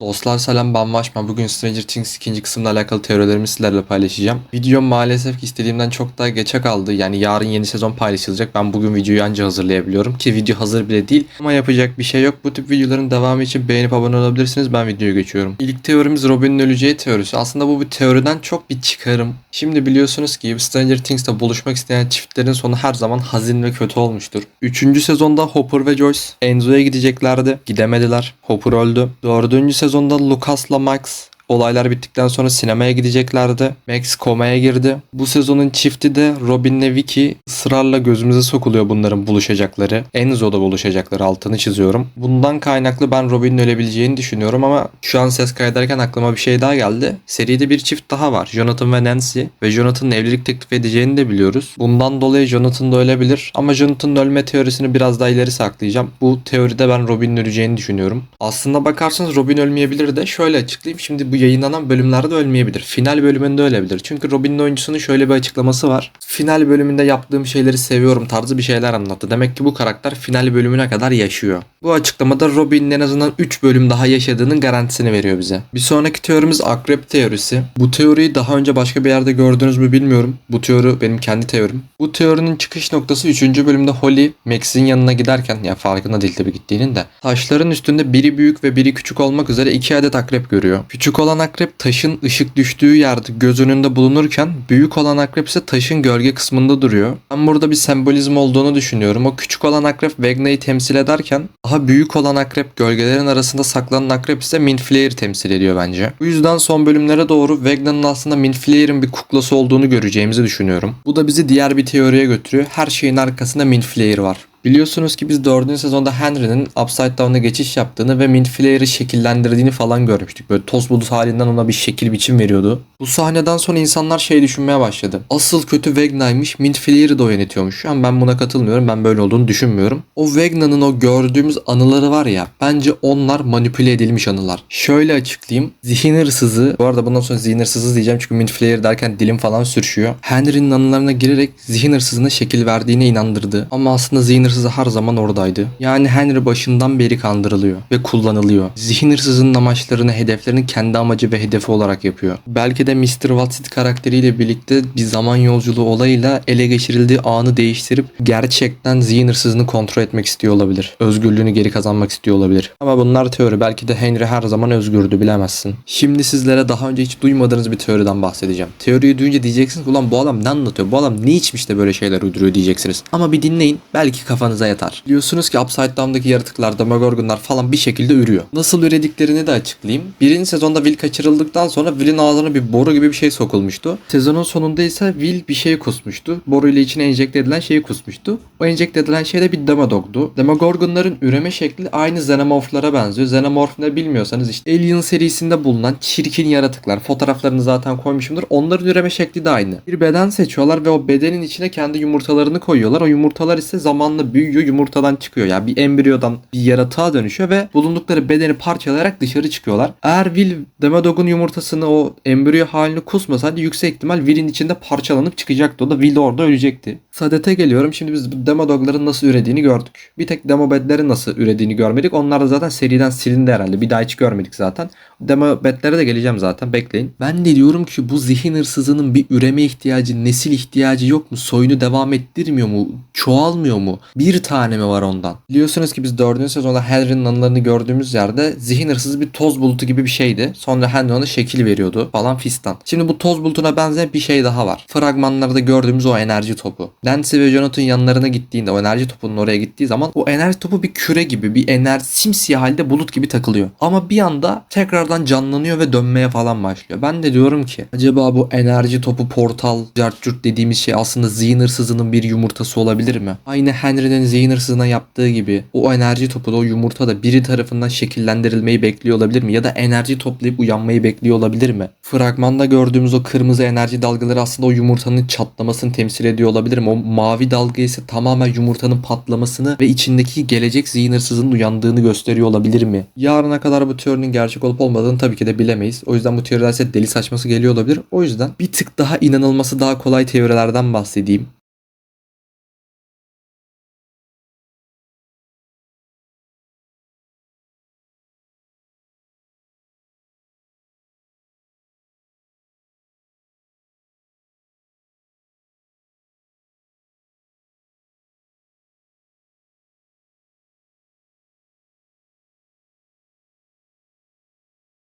Dostlar selam ben Vaşma. Bugün Stranger Things ikinci kısımla alakalı teorilerimi sizlerle paylaşacağım. Video maalesef ki istediğimden çok daha geçe kaldı. Yani yarın yeni sezon paylaşılacak. Ben bugün videoyu anca hazırlayabiliyorum ki video hazır bile değil. Ama yapacak bir şey yok. Bu tip videoların devamı için beğenip abone olabilirsiniz. Ben videoya geçiyorum. İlk teorimiz Robin'in öleceği teorisi. Aslında bu bir teoriden çok bir çıkarım. Şimdi biliyorsunuz ki Stranger Things'te buluşmak isteyen çiftlerin sonu her zaman hazin ve kötü olmuştur. Üçüncü sezonda Hopper ve Joyce Enzo'ya gideceklerdi. Gidemediler. Hopper öldü. Dördüncü sezonda Lucas'la Max Olaylar bittikten sonra sinemaya gideceklerdi. Max komaya girdi. Bu sezonun çifti de Robin ve Vicky ısrarla gözümüze sokuluyor bunların buluşacakları. Enzo'da buluşacakları altını çiziyorum. Bundan kaynaklı ben Robin'in ölebileceğini düşünüyorum ama şu an ses kaydederken aklıma bir şey daha geldi. Seride bir çift daha var. Jonathan ve Nancy. Ve Jonathan'ın evlilik teklif edeceğini de biliyoruz. Bundan dolayı Jonathan da ölebilir. Ama Jonathan'ın ölme teorisini biraz daha ileri saklayacağım. Bu teoride ben Robin'in öleceğini düşünüyorum. Aslında bakarsanız Robin ölmeyebilir de şöyle açıklayayım. Şimdi bu yayınlanan bölümlerde ölmeyebilir. Final bölümünde ölebilir. Çünkü Robin'in oyuncusunun şöyle bir açıklaması var. Final bölümünde yaptığım şeyleri seviyorum tarzı bir şeyler anlattı. Demek ki bu karakter final bölümüne kadar yaşıyor. Bu açıklamada Robin'in en azından 3 bölüm daha yaşadığının garantisini veriyor bize. Bir sonraki teorimiz akrep teorisi. Bu teoriyi daha önce başka bir yerde gördünüz mü bilmiyorum. Bu teori benim kendi teorim. Bu teorinin çıkış noktası 3. bölümde Holly Max'in yanına giderken ya farkında değil tabii gittiğinin de taşların üstünde biri büyük ve biri küçük olmak üzere iki adet akrep görüyor. Küçük olan akrep taşın ışık düştüğü yerde göz önünde bulunurken büyük olan akrep ise taşın gölge kısmında duruyor. Ben burada bir sembolizm olduğunu düşünüyorum. O küçük olan akrep Vegna'yı temsil ederken daha büyük olan akrep gölgelerin arasında saklanan akrep ise Mint Flayer'ı temsil ediyor bence. Bu yüzden son bölümlere doğru Vegna'nın aslında Mint Flayer'ın bir kuklası olduğunu göreceğimizi düşünüyorum. Bu da bizi diğer bir teoriye götürüyor. Her şeyin arkasında Mint Flayer var. Biliyorsunuz ki biz 4. sezonda Henry'nin Upside Down'a geçiş yaptığını ve Mint Flayer'ı şekillendirdiğini falan görmüştük. Böyle toz bulut halinden ona bir şekil biçim veriyordu. Bu sahneden sonra insanlar şey düşünmeye başladı. Asıl kötü Vegna'ymış, Mint Flayer'ı da o yönetiyormuş. Ama ben buna katılmıyorum. Ben böyle olduğunu düşünmüyorum. O Vegna'nın o gördüğümüz anıları var ya, bence onlar manipüle edilmiş anılar. Şöyle açıklayayım. Zihin hırsızı, bu arada bundan sonra zihin hırsızı diyeceğim çünkü Mint Flayer derken dilim falan sürüşüyor. Henry'nin anılarına girerek zihin hırsızına şekil verdiğine inandırdı. Ama aslında zihin hırsızı her zaman oradaydı. Yani Henry başından beri kandırılıyor ve kullanılıyor. Zihin hırsızının amaçlarını, hedeflerini kendi amacı ve hedefi olarak yapıyor. Belki de Mr. Watson karakteriyle birlikte bir zaman yolculuğu olayıyla ele geçirildiği anı değiştirip gerçekten zihin hırsızını kontrol etmek istiyor olabilir. Özgürlüğünü geri kazanmak istiyor olabilir. Ama bunlar teori. Belki de Henry her zaman özgürdü bilemezsin. Şimdi sizlere daha önce hiç duymadığınız bir teoriden bahsedeceğim. Teoriyi duyunca diyeceksiniz ulan bu adam ne anlatıyor? Bu adam ne içmiş de böyle şeyler uyduruyor diyeceksiniz. Ama bir dinleyin. Belki kafanıza yatar. Biliyorsunuz ki Upside Down'daki yaratıklar, Demogorgonlar falan bir şekilde ürüyor. Nasıl ürediklerini de açıklayayım. Birinci sezonda Will kaçırıldıktan sonra Will'in ağzına bir boru gibi bir şey sokulmuştu. Sezonun sonunda ise Will bir şey kusmuştu. Boru ile içine enjekte edilen şeyi kusmuştu. O enjekte edilen şey de bir Demodog'du. Demogorgonların üreme şekli aynı Xenomorph'lara benziyor. Xenomorph ne bilmiyorsanız işte Alien serisinde bulunan çirkin yaratıklar. Fotoğraflarını zaten koymuşumdur. Onların üreme şekli de aynı. Bir beden seçiyorlar ve o bedenin içine kendi yumurtalarını koyuyorlar. O yumurtalar ise zamanla büyüyor, yumurtadan çıkıyor. Yani bir embriyodan bir yaratığa dönüşüyor ve bulundukları bedeni parçalayarak dışarı çıkıyorlar. Eğer Will Demodog'un yumurtasını o embriyo halini kusmasaydı yüksek ihtimal Will'in içinde parçalanıp çıkacaktı. O da Will orada ölecekti. Sadete geliyorum. Şimdi biz bu Demodog'ların nasıl ürediğini gördük. Bir tek Demobed'lerin nasıl ürediğini görmedik. Onlar da zaten seriden silindi herhalde. Bir daha hiç görmedik zaten. Demobed'lere de geleceğim zaten. Bekleyin. Ben de diyorum ki bu zihin hırsızının bir üreme ihtiyacı, nesil ihtiyacı yok mu? Soyunu devam ettirmiyor mu? Çoğalmıyor mu? Bir tane mi var ondan? Biliyorsunuz ki biz 4. sezonda Henry'nin anılarını gördüğümüz yerde zihin hırsızı bir toz bulutu gibi bir şeydi. Sonra Henry ona şekil veriyordu falan fistan. Şimdi bu toz bulutuna benzeyen bir şey daha var. Fragmanlarda gördüğümüz o enerji topu. Nancy ve Jonathan yanlarına gittiğinde o enerji topunun oraya gittiği zaman o enerji topu bir küre gibi bir enerji simsiyah halde bulut gibi takılıyor. Ama bir anda tekrardan canlanıyor ve dönmeye falan başlıyor. Ben de diyorum ki acaba bu enerji topu portal cartcurt dediğimiz şey aslında zihin hırsızının bir yumurtası olabilir mi? Aynı Henry'nin zihin hırsızına yaptığı gibi o enerji topu da o yumurta da biri tarafından şekillendirilmeyi bekliyor olabilir mi? Ya da enerji toplayıp uyanmayı bekliyor olabilir mi? Fragmanda gördüğümüz o kırmızı enerji dalgaları aslında o yumurtanın çatlamasını temsil ediyor olabilir mi? Mavi dalga ise tamamen yumurtanın patlamasını ve içindeki gelecek zihin hırsızının uyandığını gösteriyor olabilir mi? Yarına kadar bu teorinin gerçek olup olmadığını tabii ki de bilemeyiz. O yüzden bu teoriler size deli saçması geliyor olabilir. O yüzden bir tık daha inanılması daha kolay teorilerden bahsedeyim.